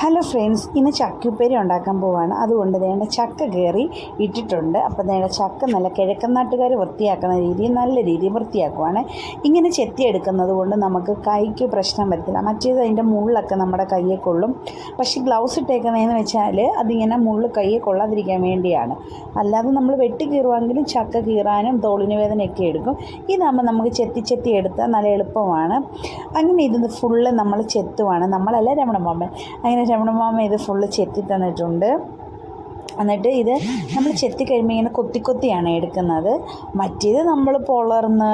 Hello friends ഇന്ന് ചക്കുപ്പേരി ഉണ്ടാക്കാൻ പോവാണ്. അതുകൊണ്ട് വേണ്ട ചക്ക കയറി ഇട്ടിട്ടുണ്ട്. അപ്പോൾ വേണ്ട ചക്ക നല്ല കിഴക്കൻ നാട്ടുകാർ വൃത്തിയാക്കുന്ന രീതിയിൽ നല്ല രീതിയിൽ വൃത്തിയാക്കുവാണ്. ഇങ്ങനെ ചെത്തിയെടുക്കുന്നത് കൊണ്ട് നമുക്ക് കൈക്ക് പ്രശ്നം വരത്തില്ല. മറ്റേത് അതിന്റെ മുള്ളൊക്കെ നമ്മുടെ കയ്യെ കൊള്ളും. പക്ഷേ ഗ്ലൗസ് ഇട്ടേക്കുന്നതെന്ന് വെച്ചാൽ അതിങ്ങനെ മുള്ള് കയ്യെ കൊള്ളാതിരിക്കാൻ വേണ്ടിയാണ്. അല്ലാതെ നമ്മൾ വെട്ടി കീറുവാണെങ്കിലും ചക്ക കീറാനും തോളിന് വേദനയൊക്കെ എടുക്കും. ഇതാകുമ്പോൾ നമുക്ക് ചെത്തി ചെത്തി എടുത്താൽ നല്ല എളുപ്പമാണ്. അങ്ങനെ ഇത് ഫുള്ള് നമ്മൾ ചെത്തുവാണ്. നമ്മളല്ല രമണമാമൻ അങ്ങനെ രമണമാമ ഇത് ഫുള്ള് ചെത്തി തന്നിട്ടുണ്ട്. എന്നിട്ട് ഇത് നമ്മൾ ചെത്തി കഴിയുമ്പോൾ ഇങ്ങനെ കൊത്തി കൊത്തിയാണ് എടുക്കുന്നത്. മറ്റേത് നമ്മൾ പൊളർന്ന്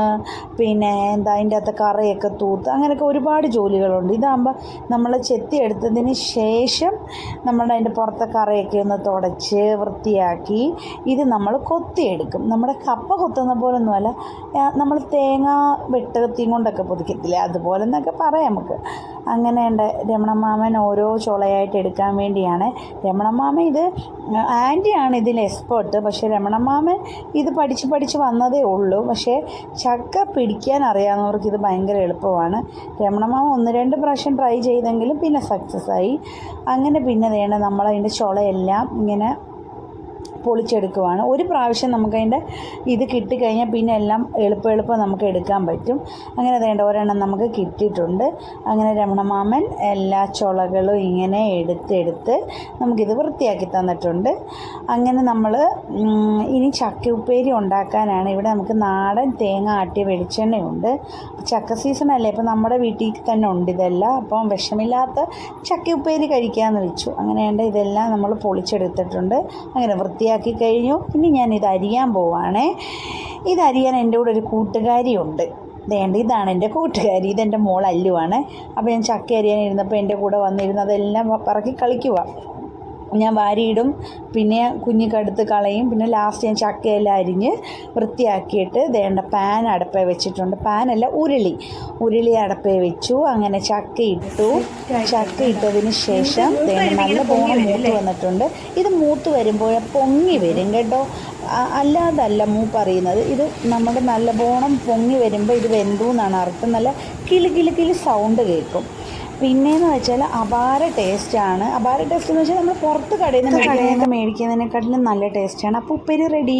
പിന്നെ എന്താ അതിന്റെ അകത്ത് കറയൊക്കെ തൂത്ത് അങ്ങനെയൊക്കെ ഒരുപാട് ജോലികളുണ്ട്. ഇതാകുമ്പോൾ നമ്മൾ ചെത്തി എടുത്തതിന് ശേഷം നമ്മൾ അതിന്റെ പുറത്തെ കറയൊക്കെ ഒന്ന് തുടച്ച് വൃത്തിയാക്കി ഇത് നമ്മൾ കൊത്തിയെടുക്കും. നമ്മുടെ കപ്പ കൊത്തുന്ന പോലെ ഒന്നുമല്ല നമ്മൾ തേങ്ങ വെട്ടുകത്തിയും കൊണ്ടൊക്കെ പൊതിക്കത്തില്ലേ? അതുപോലെ എന്നൊക്കെ പറയാം നമുക്ക്. അങ്ങനെ ഉണ്ട് രമണമാമൻ ഓരോ ചുളയായിട്ട് എടുക്കാൻ വേണ്ടിയാണ്. രമണമാമൻ ഇത് ആന്റിയാണ് ഇതിൽ എക്സ്പേർട്ട് പക്ഷേ രമണമാമൻ ഇത് പഠിച്ച് പഠിച്ച് വന്നതേ ഉള്ളൂ. പക്ഷേ ചക്ക പിടിക്കാൻ അറിയാവുന്നവർക്ക് ഇത് ഭയങ്കര എളുപ്പമാണ്. രമണമാമ ഒന്ന് രണ്ട് പ്രാവശ്യം ട്രൈ ചെയ്തെങ്കിലും പിന്നെ സക്സസ് ആയി. അങ്ങനെ പിന്നെ വേണം നമ്മളതിന്റെ ചുളയെല്ലാം ഇങ്ങനെ പൊളിച്ചെടുക്കുവാണ്. ഒരു പ്രാവശ്യം നമുക്കതിന്റെ ഇത് കിട്ടിക്കഴിഞ്ഞാൽ പിന്നെ എല്ലാം എളുപ്പം എളുപ്പം നമുക്ക് എടുക്കാൻ പറ്റും. അങ്ങനെ വേണ്ട ഒരെണ്ണം നമുക്ക് കിട്ടിയിട്ടുണ്ട്. അങ്ങനെ രമണമാമൻ എല്ലാ ചുളകളും ഇങ്ങനെ എടുത്തെടുത്ത് നമുക്കിത് വൃത്തിയാക്കി തന്നിട്ടുണ്ട്. അങ്ങനെ നമ്മൾ ഇനി ചക്ക ഉപ്പേരി ഉണ്ടാക്കാനാണ്. ഇവിടെ നമുക്ക് നാടൻ തേങ്ങ ആട്ടിയ വെളിച്ചെണ്ണയുണ്ട്. ചക്ക സീസൺ അല്ലേ ഇപ്പം നമ്മുടെ വീട്ടിൽ തന്നെ ഉണ്ട് ഇതെല്ലാം. അപ്പം വിഷമില്ലാത്ത ചക്ക ഉപ്പേരി കഴിക്കാമെന്ന് വെച്ചു. അങ്ങനെ അങ്ങനെയുണ്ട് ഇതെല്ലാം നമ്മൾ പൊളിച്ചെടുത്തിട്ടുണ്ട്. അങ്ങനെ വൃത്തിയാക്കി കഴിഞ്ഞു. ഇനി ഞാൻ ഇത് അരിയാൻ പോവാണേ. ഇത് അരിയാൻ എന്റെ കൂടെ ഒരു കൂട്ടുകാരിയുണ്ട്. വേണ്ട ഇതാണ് എന്റെ കൂട്ടുകാരി. ഇതെന്റെ മോൾ അല്ലുവാണ്. അപ്പോൾ ഞാൻ ചക്ക അരിയാൻ ഇരുന്നപ്പോൾ എന്റെ കൂടെ വന്നിരുന്ന് അതെല്ലാം പറക്കി കളിക്കുക ഞാൻ വാരിയിടും. പിന്നെ കുഞ്ഞിക്കടുത്ത് കളയും. പിന്നെ ലാസ്റ്റ് ഞാൻ ചക്കയെല്ലാം അരിഞ്ഞ് വൃത്തിയാക്കിയിട്ട് വേണ്ട പാൻ അടപ്പേ വെച്ചിട്ടുണ്ട്. പാനല്ല ഉരുളി. ഉരുളി അടപ്പേ വെച്ചു. അങ്ങനെ ചക്ക ഇട്ടു ചക്ക ഇട്ടതിന് ശേഷം നല്ല പോണം മൂത്ത് വന്നിട്ടുണ്ട്. ഇത് മൂത്ത് വരുമ്പോൾ പൊങ്ങി വരും കേട്ടോ. അല്ലാതല്ല മൂപ്പറിയുന്നത് ഇത് നമ്മുടെ നല്ല പോണം പൊങ്ങി വരുമ്പോൾ ഇത് വെന്തു എന്നാണ് അർത്ഥം. നല്ല കിളി കിളി കിളി സൗണ്ട് കേൾക്കും. പിന്നെയെന്ന് വെച്ചാൽ അപാര ടേസ്റ്റാണ് അപാര ടേസ്റ്റ് എന്ന് വെച്ചാൽ നമ്മൾ പുറത്ത് കടയിൽ നിന്ന് കടയിൽ നിന്ന് മേടിക്കുന്നതിനെക്കാട്ടിലും നല്ല ടേസ്റ്റാണ് അപ്പോൾ ഉപ്പേരി റെഡി